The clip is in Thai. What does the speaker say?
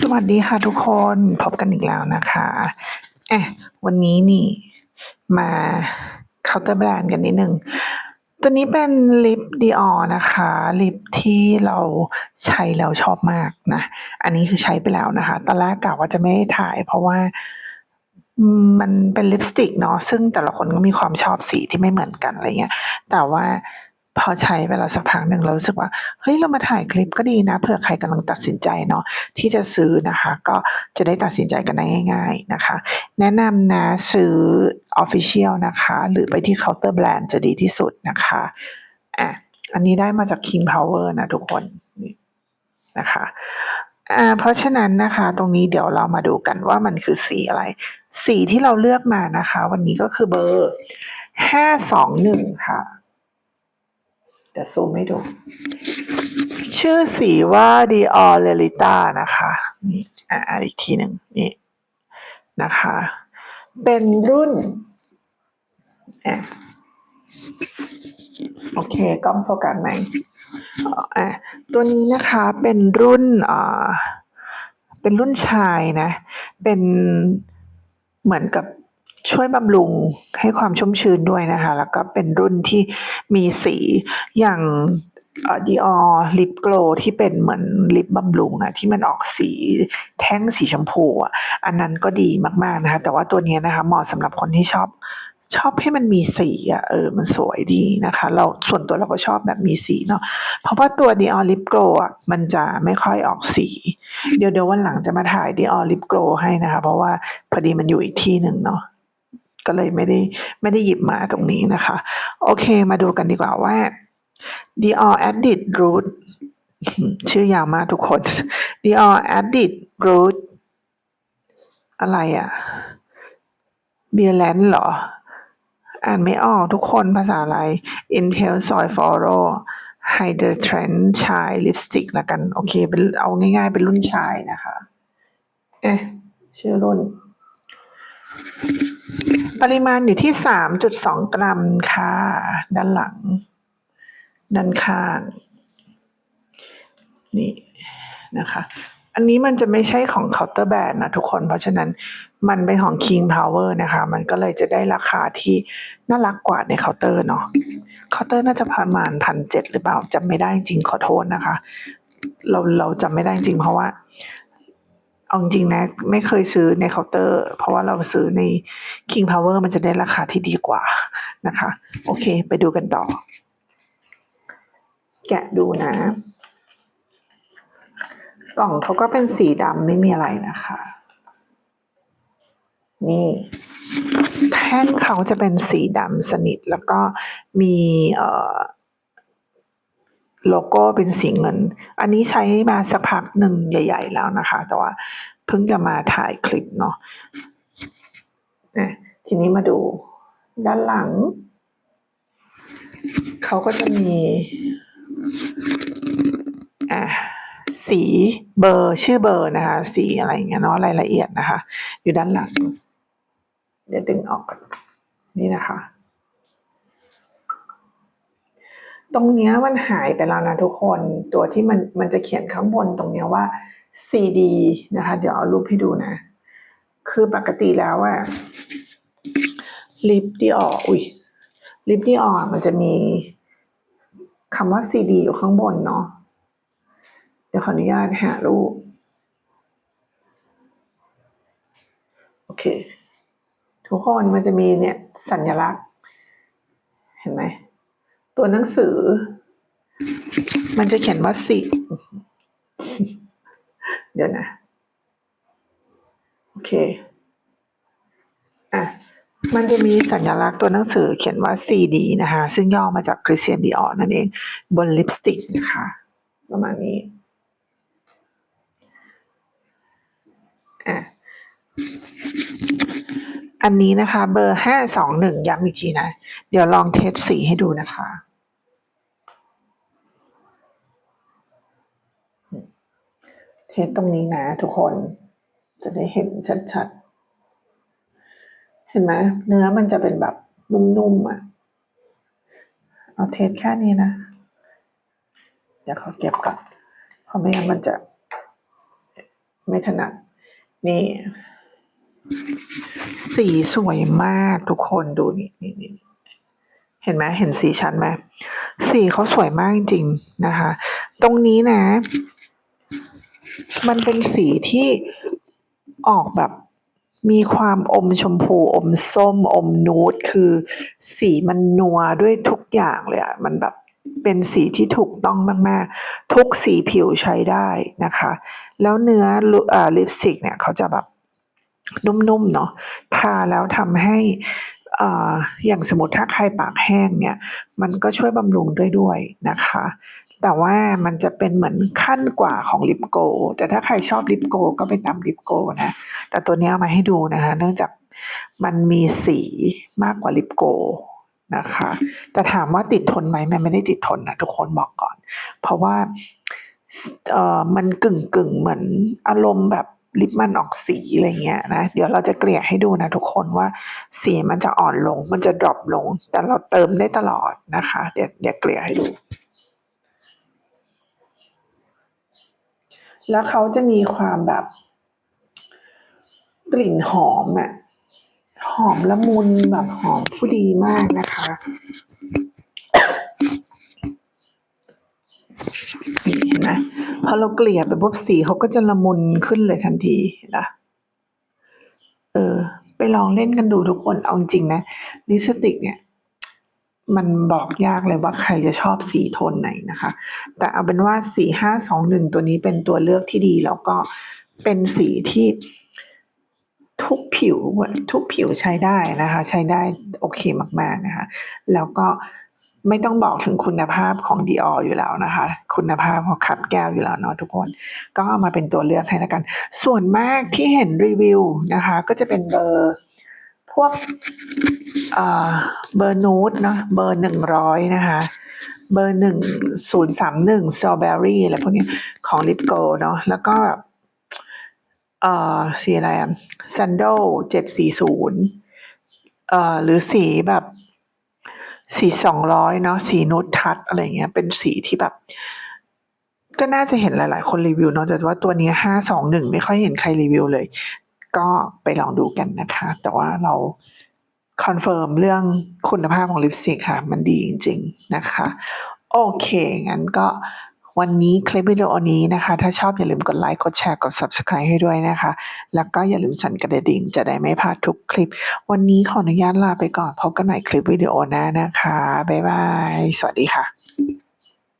สวัสดีค่ะทุกคนพบกันอีกแล้วนะคะแอะวันนี้นี่ มาเคาน์เตอร์แบรนด์กันนิดนึง ตัวนี้เป็นลิปดีออนะคะ ลิปที่เราใช้แล้วชอบมากนะ อันนี้คือใช้ไปแล้วนะคะ ตอนแรกกะว่าจะไม่ถ่าย เพราะว่ามันเป็นลิปสติกเนาะซึ่งแต่ละคนก็มีความชอบสีที่ไม่เหมือนกันอะไรเงี้ยแต่ว่า พอใช้ไปแล้วสักพักหนึ่งเรารู้สึกว่าเฮ้ยเรามาถ่ายคลิปก็ดีนะเผื่อใครกำลังตัดสินใจเนาะที่จะซื้อนะคะ ก็จะได้ตัดสินใจกันได้ง่าย ๆนะคะ แนะนำนะซื้อ Official นะคะ หรือไปที่เคาน์เตอร์แบรนด์จะดีที่สุดนะคะอะอันนี้ได้มาจาก King Power นะทุกคนนี่นะคะอ่าเพราะฉะนั้นนะคะตรงนี้เดี๋ยวเรามาดูกันว่ามันคือสีอะไร สีที่เราเลือกมานะคะ วันนี้ก็คือเบอร์ห้าสองหนึ่งค่ะ เดี๋ยวซูมให้ดู ชื่อสีว่า Dior Lelita นะคะนี่อ่าอีกทีหนึ่งนี่นะคะ เป็นรุ่นอะโอเคกล้องโฟกัสไหมอะตัวนี้นะคะเป็นรุ่นอ่าเป็นรุ่นชายนะ เป็นเหมือนกับ ช่วยบำรุงให้ความชุ่มชื้นด้วยนะคะ แล้วก็เป็นรุ่นที่มีสีอย่างดีออลิปโกลที่เป็นเหมือนลิปบำรุงอะที่มันออกสีแท่งสีชมพูอะอันนั้นก็ดีมากๆนะคะ แต่ว่าตัวเนี้ยนะคะเหมาะสำหรับคนที่ชอบชอบให้มันมีสีอะเออมันสวยดีนะคะ เราส่วนตัวเราก็ชอบแบบมีสีเนาะเพราะว่าตัว Dior Lip Glow อะมันจะไม่ค่อยออกสี เดี๋ยวเดี๋ยววันหลังจะมาถ่าย Dior Lip Glow ให้นะคะ เพราะว่าพอดีมันอยู่อีกที่หนึ่งเนาะ ก็เลยไม่ได้ไม่ได้หยิบมาตรงนี้นะคะ โอเคมาดูกันดีกว่าว่า Dior Edit Root ชื่อยาวมากทุกคน Dior Edit Root อะไรอะเบียร์แลนด์เหรอ อ่านไม่ออกทุกคนภาษาอะไร Intel Soy Foro Hydratrend ชายลิปสติกละกัน โอเคเป็นเอาง่ายๆ เป็นรุ่นชายนะคะ เอ๊ะ ชื่อรุ่น ปริมาณอยู่ที่ 3.2 กรัมค่ะ ด้านหลัง ด้านข้าง นี่นะคะ อันนี้มันจะไม่ใช่ของเคาน์เตอร์แบรนด์นะทุกคน เพราะฉะนั้นมันเป็นของ King Power นะคะ มันก็เลยจะได้ราคาที่น่ารักกว่าในเคาน์เตอร์เนาะ เคาน์เตอร์น่าจะประมาณพันเจ็ดหรือเปล่าจำไม่ได้จริงขอโทษนะคะ เราเราจำไม่ได้จริงเพราะว่า เอาจริงนะ ไม่เคยซื้อในเคาน์เตอร์ เพราะว่าเราซื้อใน King Power มันจะได้ราคาที่ดีกว่านะคะ โอเค ไปดูกันต่อ แกะดูนะ กล่องเขาก็เป็นสีดำไม่มีอะไรนะคะ นี่แท่งเขาจะเป็นสีดำสนิทแล้วก็มีเอ่อ โลโก้เป็นสีเงิน อันนี้ใช้มาสักพักหนึ่งใหญ่ ๆ แล้วนะคะ แต่ว่าเพิ่งจะมาถ่ายคลิปเนาะทีนี้มาดูด้านหลัง เขาก็จะมีอะสีเบอร์ชื่อเบอร์นะคะ สีอะไรอย่างเงี้ยเนาะรายละเอียดนะคะ อยู่ด้านหลัง เดี๋ยวดึงออกนี่นะคะ ตรงเนี้ยมันหายไปแล้วนะทุกคนตัวที่มันมันจะเขียนข้างบนตรงเนี้ยว่า CD นะคะ เดี๋ยวเอารูปให้ดูนะ คือปกติแล้วอะลิปที่ออกอุ้ยลิปที่ออกมันจะมีคำว่า CD อยู่ข้างบนเนาะเดี๋ยวขออนุญาตหารูปโอเค ทุกคนมันจะมีเนี่ยสัญลักษณ์ เห็นไหม ตัวหนังสือ มันจะเขียนว่าสิเดี๋ยวนะ โอเค อะ มันจะมีสัญลักษณ์ตัวหนังสือเขียนว่า CD นะคะ ซึ่งย่อมาจาก Christian Dior นั่นเอง บนลิปสติกนะคะ ประมาณนี้ อะ อันนี้นะคะ เบอร์ห้าสองหนึ่งย้ำอีกทีนะ เดี๋ยวลองเทสสีให้ดูนะคะ เทสตรงนี้นะทุกคน จะได้เห็นชัดๆ เห็นไหมเนื้อมันจะเป็นแบบนุ่มๆอะ เอาเทสแค่นี้นะเดี๋ยวเขาเก็บก่อนเพราะไม่งั้นมันจะไม่ถนัด นี่ สีสวยมากทุกคนดูนี่นี่นี่เห็นไหมเห็นสีชัดไหมสีเขาสวยมากจริงๆนะคะ ตรงนี้นะ มันเป็นสีที่ออกแบบมีความอมชมพูอมส้มอมนูดคือสีมันนัวด้วยทุกอย่างเลยอะมันแบบเป็นสีที่ถูกต้องมากๆ ทุกสีผิวใช้ได้นะคะ แล้วเนื้อลิปสติกเนี่ยเขาจะแบบนุ่มๆเนาะทาแล้วทำให้อ่ออย่างสมมติถ้าใครปากแห้งเนี่ย มันก็ช่วยบำรุงด้วยด้วยนะคะ แต่ว่ามันจะเป็นเหมือนขั้นกว่าของลิปโก แต่ถ้าใครชอบลิปโกก็ไปตามลิปโกนะ แต่ตัวนี้เอามาให้ดูนะคะ เนื่องจากมันมีสีมากกว่าลิปโกนะคะ แต่ถามว่าติดทนไหมมันไม่ได้ติดทนนะทุกคนบอกก่อน เพราะว่าเอ่อมันกึ่งกึ่งเหมือนอารมณ์แบบลิปมันออกสีอะไรเงี้ยนะ เดี๋ยวเราจะเกลี่ยให้ดูนะทุกคนว่าสีมันจะอ่อนลง มันจะดรอปลง แต่เราเติมได้ตลอดนะคะ เดี๋ยวเดี๋ยวเกลี่ยให้ดู แล้วเขาจะมีความแบบ กลิ่นหอมอะหอมละมุนแบบหอมผู้ดีมากนะคะ นี่เห็นไหมพอเราเกลี่ยไปปุ๊บสีเขาก็จะละมุนขึ้นเลยทันทีนะเออ ไปลองเล่นกันดูทุกคนเอาจริงๆนะลิปสติกเนี่ย มันบอกยากเลยว่าใครจะชอบสีโทนไหนนะคะ แต่เอาเป็นว่าสีห้าสองหนึ่งตัวนี้เป็นตัวเลือกที่ดี แล้วก็เป็นสีที่ทุกผิวทุกผิวใช้ได้นะคะ ใช้ได้โอเคมากๆนะคะ แล้วก็ไม่ต้องบอกถึงคุณภาพของ Dior อยู่แล้วนะคะ คุณภาพของขับแก้วอยู่แล้วเนาะทุกคน ก็เอามาเป็นตัวเลือกให้แล้วกัน ส่วนมากที่เห็นรีวิวนะคะ ก็จะเป็นเบอร์พวก เบอร์นูดเนาะเบอร์หนึ่งร้อยนะคะเบอร์หนึ่งศูนย์สามหนึ่งสตรอเบอรี่อะไรพวกนี้ของลิปโกเนาะแล้วก็แบบเอ่อสีอะไรอะแซนโดเจ็ดสี่ศูนย์เอ่อหรือสีแบบสีสองร้อยเนาะสีนูดทัชอะไรเงี้ยเป็นสีที่แบบ ก็น่าจะเห็นหลาย ๆ คนรีวิวเนาะแต่ว่าตัวนี้ห้าสองหนึ่งไม่ค่อยเห็นใครรีวิวเลย ก็ไปลองดูกันนะคะ แต่ว่าเรา คอนเฟิร์มเรื่องคุณภาพของลิปสติกค่ะ มันดีจริง ๆ นะคะ โอเค งั้นก็วันนี้คลิปวิดีโอนี้นะคะ ถ้าชอบอย่าลืมกดไลค์ กดแชร์ กด Subscribe ให้ด้วยนะคะ แล้วก็อย่าลืมสั่นกระดิ่ง จะได้ไม่พลาดทุกคลิป วันนี้ขออนุญาตลาไปก่อน พบกันใหม่คลิปวิดีโอหน้านะคะ บ๊ายบาย สวัสดีค่ะ